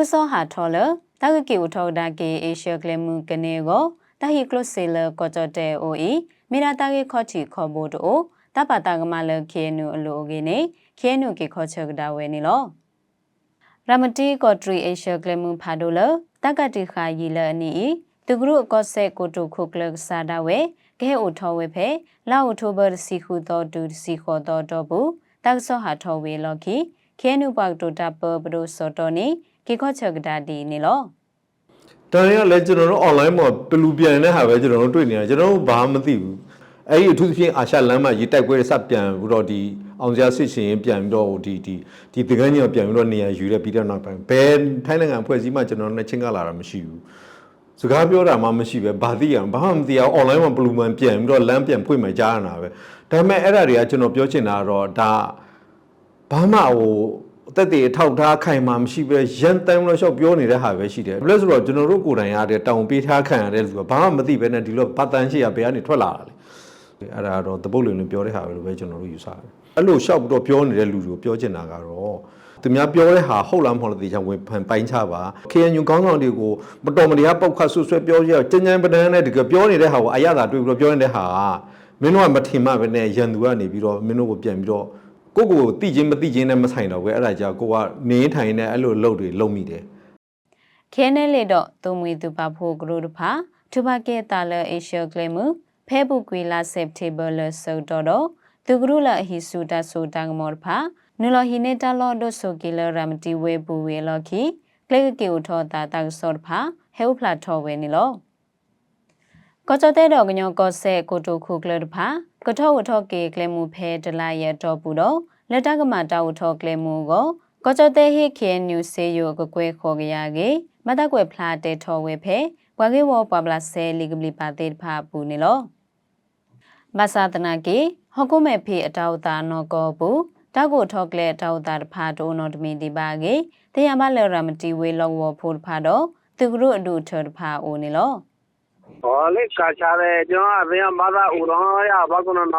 ကစောဟာထော်လတကကေဝထောဒါကေအေရှကလမှုကနေကိုတဟီကလဆေလကောကြတဲ့အိုအီမေရာတာကေခေါချီခေါ်ဖို့တိုတပတာကမလခေနုအလိုကေနေခေနုကေခေါချကဒါဝဲနေလောရမတီကောထရီအေရှကလမှုဖာဒိုလတကတိခာယီလအနီတူဂရုကောဆေကိုတုခုကလကစာဒါဝဲကဲအိုထောဝဲဖဲလာအိုတိုဘာစီခုတော်ဒူစီခေါ်တော်တော့ဘူးတက်ဆောဟာထောဝဲလော်ခီ ခဲနုပေါတိုတာပဘဒိုစောတော်နီကေခေါချကဒါဒီနေလောတန်ရကလည်းကျွန်တော်တို့ online မှာပလူပြန်တဲ့ဟာပဲကျွန်တော်တို့တွေ့နေတာကျွန်တော်တို့ဘာမှမသိဘူးအဲ့ဒီအထူးသဖြင့်အာရှလမ်းမှာရေးတိုက်ပွဲစပြန်ပြီးတော့ဒီအောင်စရာစစ်ရှင်ပြန်ပြီးတော့ဒီဒီဒီတကန်းကြီးပြန်ပြီးတော့နေရာယူတဲ့ပြီးတော့နောက်ပိုင်းဘယ်ထိုင်းနိုင်ငံဖွဲ့စည်းမှကျွန်တော်တို့နဲ့ချင်းကလာတာမရှိဘူးစကားပြောတာမှမရှိပဲဘာသိရအောင်ဘာမှမသိအောင် online မှာဘလူးမန်ပြန်ပြီးတော့လမ်းပြန်ဖွင့်မှကြားရတာပဲဒါပေမဲ့အဲ့ဒါတွေကကျွန်တော်ပြောချင်တာကတော့ဒါ ဘာမှဟိုအသက်တွေအထောက်ထားခိုင်မှမရှိပဲရန်တမ်းလို့ရှောက်ပြောနေတဲ့ဟာပဲရှိတယ်ဘယ်လို့ဆိုတော့ကျွန်တော်တို့ကိုယ်တိုင်ရတဲ့တောင်ပေးထားခံရတဲ့လူကဘာမှမသိပဲနဲ့ဒီလိုဘာတန်ရှိရဘယ်ကနေထွက်လာတာလဲအဲ့ဒါတော့တပုတ်လွင်လွင်ပြောတဲ့ဟာပဲလို့ပဲကျွန်တော်တို့ယူဆတယ်အဲ့လိုရှောက်ပြီးတော့ပြောနေတဲ့လူတွေကိုပြောချင်တာကတော့သူများပြောတဲ့ဟာဟုတ်လားမဟုတ်လားသိချင်ဝင်ဖန်ပိုင်းချပါ KNU ကောင်းဆောင်တွေကိုမတော်မတရားပောက်ခတ်ဆွဆွဲပြောကြကျဉ်းကျဉ်းပဒန်းနဲ့တကယ်ပြောနေတဲ့ဟာကိုအရသာတွေ့ပြီးတော့ပြောနေတဲ့ဟာကမင်းတို့ကမထင်မှပဲနဲ့ရန်သူကနေပြီးတော့မင်းတို့ကိုပြန်ပြီးတော့ ကိုကိုကိုတိချင်းမတိချင်းနဲ့မဆိုင်တော့ပဲအဲ့ဒါကြောင့်ကိုကနေထိုင်နေအဲ့လိုလုပ်တွေလုပ်မိတယ်ခဲနဲလေတော့တုံမွေသူပါဖို့ဂရုတဖာသူပါကေတာလအေရှကလမှုဖဲဘူကွေလာဆက်တေဘလဆောတော့တော့သူဂရုလဟီဆူတာဆိုတာငမောဖာနူလဟီနေတာလောဒိုဆိုကီလရမတီဝေဘူဝေလော်ခီကလက်ကကေဥထောတာတာဆော့ဖာဟဲဥဖလာထောဝဲနီလော ကောချတဲ့တော့ကညောကောဆဲကိုတိုခုကလတဖာကထောဝထောကေကလမှုဖဲဒလာရတော့ဘူးတော့လက်တကမတာဝထောကလမှုကိုကောချတဲ့ဟိခဲနျူဆေယိုကကွဲခေါ်ကြရကေမတကွယ်ဖလာတဲ့ထောဝဲဖဲဝါကေဝပပလာဆဲလီကပလီပါတဲ့ဖာပူနေလောမဆာတနာကေဟောကုမေဖေအတောက်တာနော်ကောဘူးတောက်ကိုထောက်ကလေတောက်တာတဖာတိုနော်တမီဒီပါကေတရားမလဲရမတီဝေလောဝဖို့တဖာတော့သူကတို့အတူထော်တဖာအိုနေလော ဟောလေကာချာတဲ့ကျွန်တော်အရင်ဘာသာဦးတော်ရဘာကုနော်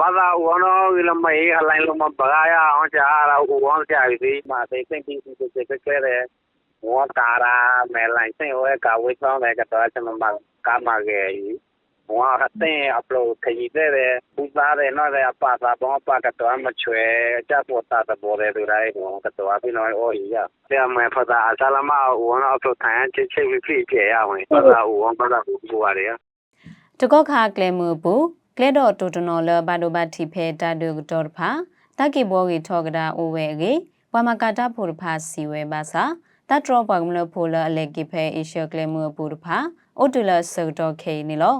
ဘာသာဦးတော်ဝီလမေးဟလိုင်းလုံးမပဂါရအောင်ချာရဦးအောင်ချာပြီမာသိသိသိသိသိသိကဲတဲ့ ဝါတာရာမဲလိုင်းစင်ဝဲကဝေးဆောင်တဲ့ကတော့ကျွန်တော်မကာမကေဝါဟတဲ့အပလိုခရီးတဲ့ပူသားတဲ့နော်တဲ့အပါသာဘောပါကတော့မချွဲကြပေါ်တာတဲ့ဘောတဲ့သူတိုင်းကတော့ပြီးတော့အော်ရတဲ့မဲဖတာအစလမဝါတော့ဆိုထိုင်ချစ်ချစ်ဖြစ်ဖြစ်ရဝင်ဖတာဝါဖတာဘူရတယ်တကောခါကလဲမှုဘူးကလဲတော့တူတနော်လဘဒိုဘတိဖဲတာဒုတော်ဖာတကိဘောဂီထောကဒါအိုဝဲကေဝမကတာဖို့ဖာစီဝဲပါစာတတ်တော်ပကမလဖိုလအလက်ကိဖဲအေရှကလဲမှုဘူးဖာအိုတူလဆောတော့ခေနေလော